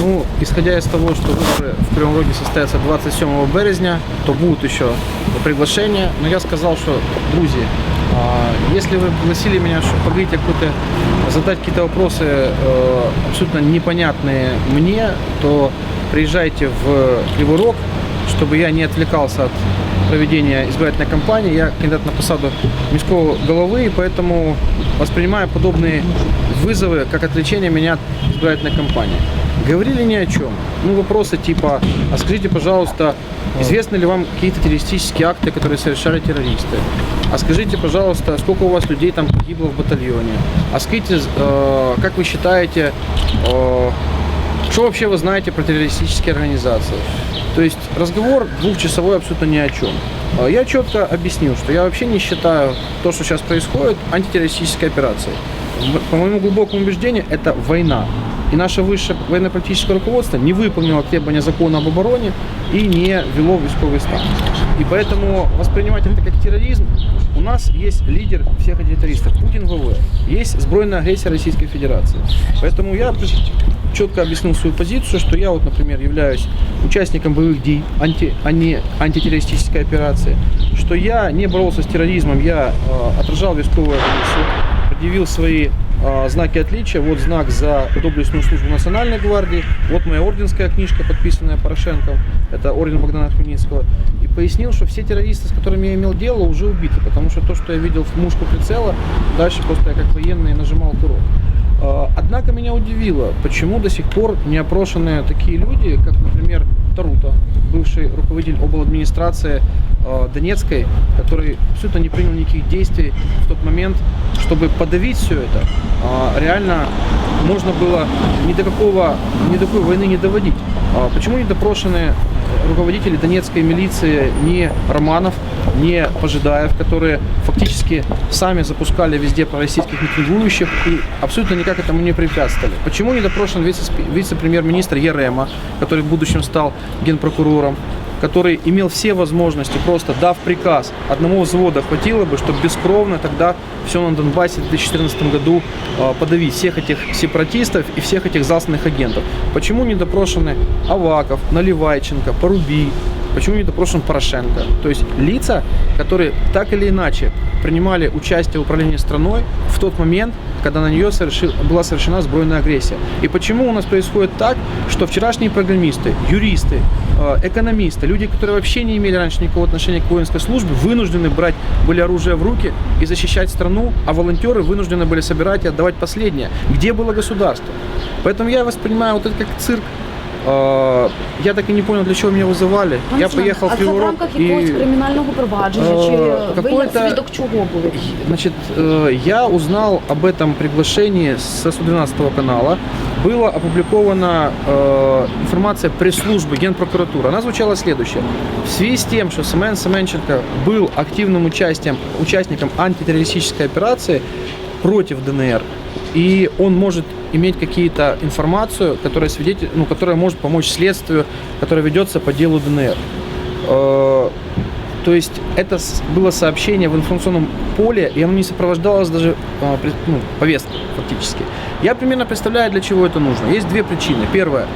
Ну, исходя из того, что выборы в Кривом Роге состоятся 27 березня, то будут еще приглашения. Но я сказал, что, друзья, а, если вы пригласили меня, чтобы поговорить какой-то, задать какие-то вопросы э, абсолютно непонятные мне, то приезжайте в Кривой Рог, чтобы я не отвлекался от проведения избирательной кампании. Я кандидат на посаду міського головы, и поэтому воспринимаю подобные вызовы как отвлечение меня от избирательной кампании. Говорили ни о чем. Ну, вопросы типа, а скажите, пожалуйста, известны ли вам какие-то террористические акты, которые совершали террористы? А скажите, пожалуйста, сколько у вас людей там погибло в батальоне? А скажите, э, как вы считаете, э, что вообще вы знаете про террористические организации? То есть разговор двухчасовой абсолютно ни о чем. Э, Я четко объяснил, что я вообще не считаю то, что сейчас происходит, антитеррористической операцией. По моему глубокому убеждению, это война. И наше высшее военно-политическое руководство не выполнило требования закона об обороне и не ввело войсковый стан. И поэтому воспринимать это как терроризм, у нас есть лидер всех этих террористов, Путин ВВ, есть сбройная агрессия Российской Федерации. Поэтому я четко объяснил свою позицию, что я вот, например, являюсь участником боевых действий, анти, а не антитеррористической операции, что я не боролся с терроризмом, я э, отражал войсковую агрессию, предъявил свои знаки отличия. Вот знак за доблестную службу Национальной гвардии, вот моя орденская книжка, подписанная Порошенко, это орден Богдана Хмельницкого. И пояснил, что все террористы, с которыми я имел дело, уже убиты, потому что то, что я видел в мушку прицела, дальше просто я как военный нажимал курок. Э, Однако меня удивило, почему до сих пор не опрошены такие люди, как, например, Тарута, бывший руководитель обладминистрации э, Донецкой, который абсолютно не принял никаких действий в тот момент, чтобы подавить все это. А, Реально можно было ни до какого, ни до какой войны не доводить. А Почему не допрошены руководители донецкой милиции ни Романов, ни Пожидаев, которые фактически сами запускали везде пророссийских митингующих и абсолютно никак этому не препятствовали. Почему не допрошен вице- вице-премьер-министр Ерема, который в будущем стал генпрокурором, который имел все возможности, просто дав приказ, одного взвода хватило бы, чтобы бескровно тогда все на Донбассе в 2014 году э, подавить всех этих сепаратистов и всех этих засланных агентов. Почему не допрошены Аваков, Наливайченко, Поруби, почему не допрошен Порошенко? То есть лица, которые так или иначе принимали участие в управлении страной в тот момент, когда на нее соверши- была совершена сбройная агрессия. И почему у нас происходит так, что вчерашние программисты, юристы, э, экономисты, люди, которые вообще не имели раньше никакого отношения к воинской службе, вынуждены брать были оружие в руки и защищать страну, а волонтеры вынуждены были собирать и отдавать последнее. Где было государство? Поэтому я воспринимаю вот это как цирк. Э, Я так и не понял, для чего меня вызывали. Пане Я Семене, поехал а в це в Кривой Рог рамках якогось кримінального провадження, чи ви як какое-то- свідок чого були? Значит, э, я узнал об этом приглашении со 112 канала. Была опубликована э, информация пресс-службы Генпрокуратуры. Она звучала следующее. В связи с тем, что Семен Семенченко был активным участием, участником антитеррористической операции против ДНР, и он может иметь какие-то информацию, которая, свидетель, ну, которая может помочь следствию, которое ведется по делу ДНР. То есть это было сообщение в информационном поле, и оно не сопровождалось даже а, ну, повесткой фактически. Я примерно представляю, для чего это нужно. Есть две причины. Первое.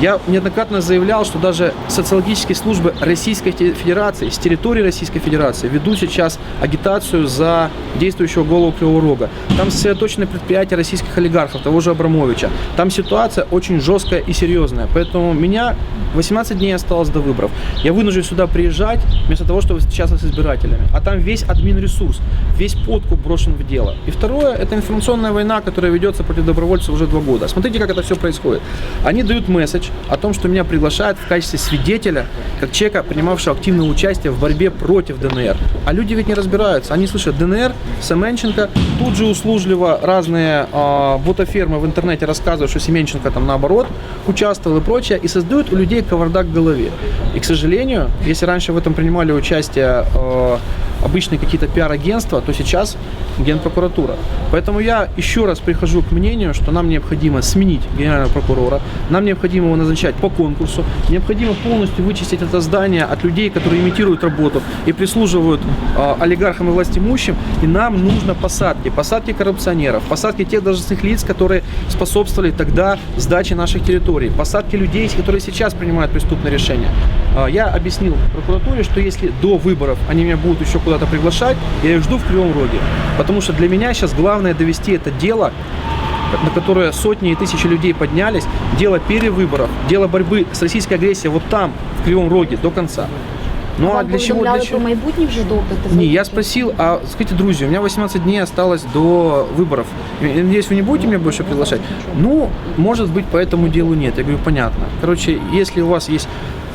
Я неоднократно заявлял, что даже социологические службы Российской Федерации, с территории Российской Федерации, ведут сейчас агитацию за действующего голову Кривого Рога. Там сосредоточены предприятия российских олигархов, того же Абрамовича. Там ситуация очень жесткая и серьезная. Поэтому меня 18 дней осталось до выборов. Я вынужден сюда приезжать, вместо того, чтобы встречаться с избирателями. А там весь админ-ресурс, весь подкуп брошен в дело. И второе, это информационная война, которая ведется против добровольцев уже два года. Смотрите, как это все происходит. Они дают месседж о том, что меня приглашают в качестве свидетеля, как человека, принимавшего активное участие в борьбе против ДНР. А люди ведь не разбираются. Они слышат ДНР, Семенченко, тут же услужливо разные э, ботафермы в интернете рассказывают, что Семенченко там наоборот участвовал и прочее, и создают у людей кавардак в голове. И, к сожалению, если раньше в этом принимали участие э, обычные какие-то пиар-агентства, то сейчас Генпрокуратура. Поэтому я еще раз прихожу к мнению, что нам необходимо сменить генерального прокурора, нам необходимо его назначать по конкурсу, необходимо полностью вычистить это здание от людей, которые имитируют работу и прислуживают э, олигархам и властимущим, и нам нужно посадки, посадки коррупционеров, посадки тех должностных лиц, которые способствовали тогда сдаче наших территорий, посадки людей, которые сейчас принимают преступные решения. А, Я объяснил прокуратуре, что если до выборов они меня будут еще куда-то приглашать, я их жду в Кривом Роге. Потому что для меня сейчас главное довести это дело, на которое сотни и тысячи людей поднялись, дело перевыборов, дело борьбы с российской агрессией вот там, в Кривом Роге, до конца. Ну а для чего? Для чего? про майбутні вже допити? Не, я спросил, а скажите, друзья, у меня 18 дней осталось до выборов. Надеюсь, вы не будете меня больше приглашать? Ну, может быть, по этому делу нет. Я говорю, понятно. Короче, если у вас есть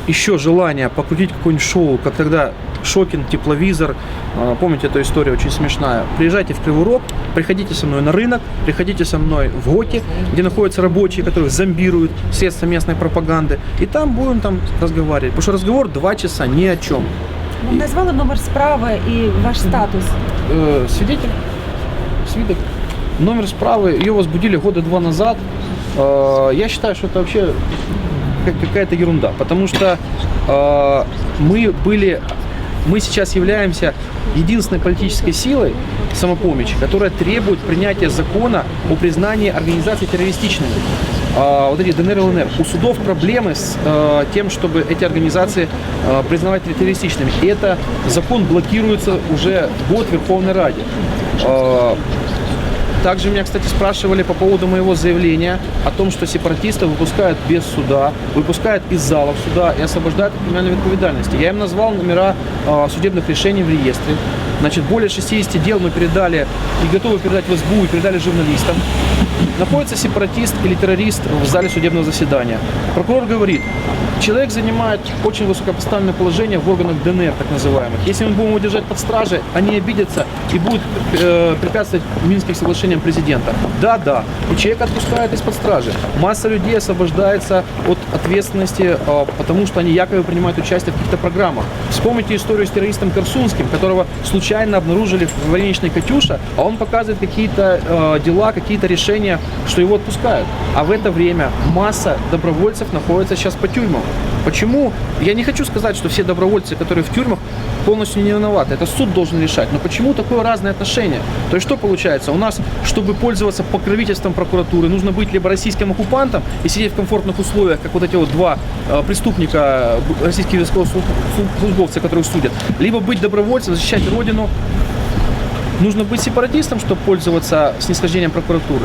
еще желание покрутить какое-нибудь шоу, как тогда Шокин, тепловизор, а, помните эту историю очень смешная, приезжайте в Кривой Рог, приходите со мной на рынок, приходите со мной в ГОКи, где находятся рабочие, которых зомбируют средства местной пропаганды, и там будем там разговаривать. Потому что разговор два часа ни о чем. Ви назвали номер справи і ваш статус. э, свидетель, свидок. Номер справы, ее возбудили года два назад. Э, я считаю, что это вообще какая-то ерунда, потому что э, мы были, мы сейчас являемся единственной политической силой самопомощи, которая требует принятия закона о признании организаций террористичными. А, вот эти ДНР, ЛНР. У судов проблемы с э, тем, чтобы эти организации э, признавать террористичными. И это закон блокируется уже год в Верховной Раде. Также меня, кстати, спрашивали по поводу моего заявления о том, что сепаратистов выпускают без суда, выпускают из залов суда и освобождают от криминальной ответственности. Я им назвал номера э, судебных решений в реестре. Значит, более 60 дел мы передали и готовы передать в СБУ и передали журналистам. Находится сепаратист или террорист в зале судебного заседания. Прокурор говорит, человек занимает очень высокопоставленное положение в органах ДНР, так называемых. Если мы будем его держать под стражей, они обидятся и будут э, препятствовать Минским соглашениям президента. Да, да. И человека отпускают из-под стражи. Масса людей освобождается от ответственности, э, потому что они якобы принимают участие в каких-то программах. Вспомните историю с террористом Корсунским, которого случайно обнаружили в вареничной Катюша, а он показывает какие-то э, дела, какие-то решения, что его отпускают. А в это время масса добровольцев находится сейчас по тюрьмам. Почему? Я не хочу сказать, что все добровольцы, которые в тюрьмах, полностью не виноваты. Это суд должен решать. Но почему такое разное отношение? То есть что получается? У нас, чтобы пользоваться покровительством прокуратуры, нужно быть либо российским оккупантом и сидеть в комфортных условиях, как вот эти вот два э, преступника, б- российские військовослужбовцы, которых судят, либо быть добровольцем, защищать родину, нужно быть сепаратистом, чтобы пользоваться снисхождением прокуратуры.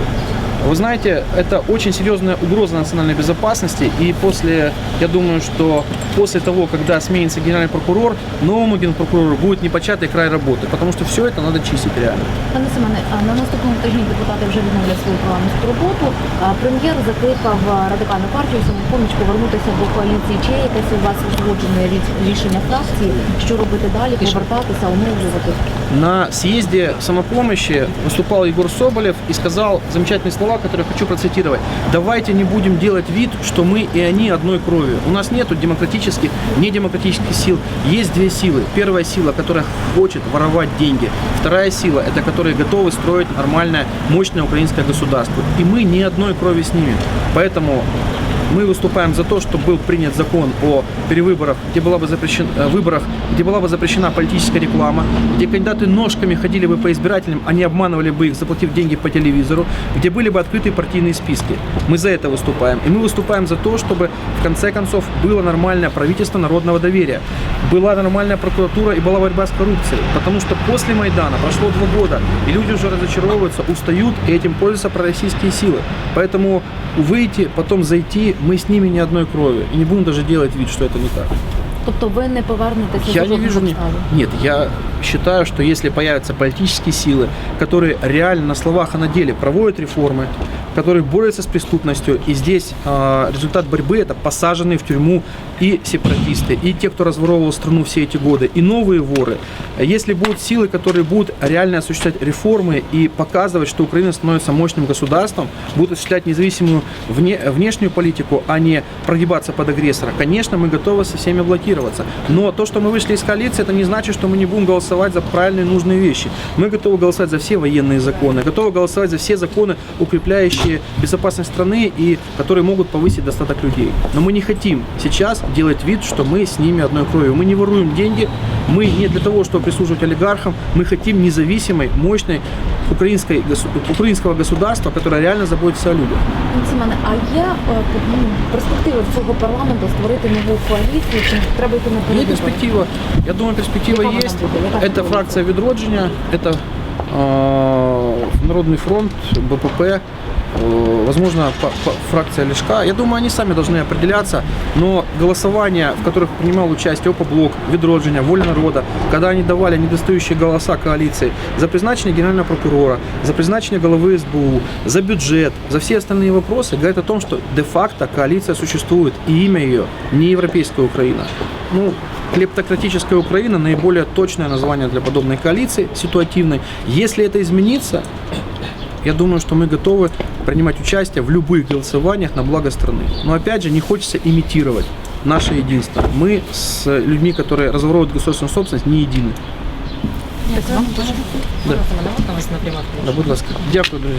Вы знаете, это очень серьезная угроза национальной безопасности, и после, я думаю, что после того, когда сменится генеральный прокурор, новому генпрокурору будет непочатый край работы, потому что все это надо чистить реально. Пане Семене, а на наступному тижні депутати вже відновлять свою парламентську роботу. А Прем'єр закликав а, радикальну партію самопоміч повернутися до коаліції. Чи є якесь у вас узгоджене рі- рішення фракції, що робити далі, повертатися, оновлювати? на съезде самопомощи выступал Егор Соболев и сказал замечательные слова, которые хочу процитировать. Давайте не будем делать вид, что мы и они одной крови. У нас нет демократических, недемократических сил. Есть две силы. Первая сила, которая хочет воровать деньги. Вторая сила, это которые готовы строить нормальное, мощное украинское государство. И мы не одной крови с ними. Поэтому мы выступаем за то, чтобы был принят закон о перевыборах, где была бы запрещена, э, выборах, где была бы запрещена политическая реклама, где кандидаты ножками ходили бы по избирателям, а не обманывали бы их, заплатив деньги по телевизору, где были бы открыты партийные списки. Мы за это выступаем. И мы выступаем за то, чтобы в конце концов было нормальное правительство народного доверия, была нормальная прокуратура и была борьба с коррупцией. Потому что после Майдана прошло два года, и люди уже разочаровываются, устают, и этим пользуются пророссийские силы. Поэтому выйти, потом зайти, мы с ними не одной крови. И не будем даже делать вид, что это не так. Тобто ви не повернетеся Я не вижу ни... Нет, я считаю, что если появятся политические силы, которые реально на словах, а на деле проводят реформы, который борется с преступностью. И здесь а, результат борьбы это посаженные в тюрьму и сепаратисты, и те, кто разворовывал страну все эти годы, и новые воры. Если будут силы, которые будут реально осуществлять реформы и показывать, что Украина становится мощным государством, будут осуществлять независимую вне, внешнюю политику, а не прогибаться под агрессора, конечно, мы готовы со всеми блокироваться. Но то, что мы вышли из коалиции, это не значит, что мы не будем голосовать за правильные нужные вещи. Мы готовы голосовать за все военные законы, готовы голосовать за все законы, укрепляющие безопасность страны и которые могут повысить достаток людей. Но мы не хотим сейчас делать вид, что мы с ними одной кровью. Мы не воруем деньги, мы не для того, чтобы прислуживать олигархам, мы хотим независимой, мощной украинской, госу- украинского государства, которое реально заботится о людях. Пане Семене, а є е, ну, перспективи в цього парламенту створити нову коаліцію? Чи треба йти на Есть перевибори? перспектива. Я думаю, перспектива Яка вона есть. буде? Яка Это буде? фракция Відродження, это э, Народный фронт, БПП, э, возможно, па- па- фракция Лешка. Я думаю, они сами должны определяться, но голосования, в которых принимал участие ОПОБЛОК, Відродження, Воля народа, когда они давали недостающие голоса коалиции за призначение генерального прокурора, за призначение головы СБУ, за бюджет, за все остальные вопросы, говорит о том, что де-факто коалиция существует, и имя ее не Европейская Украина. Ну, клептократическая Украина наиболее точное название для подобной коалиции, ситуативной. Если это изменится, я думаю, что мы готовы принимать участие в любых голосованиях на благо страны. Но опять же, не хочется имитировать наше единство. Мы с людьми, которые разворовывают государственную собственность, не едины. Спасибо. Да. Да, будь ласка. Дякую, друзі.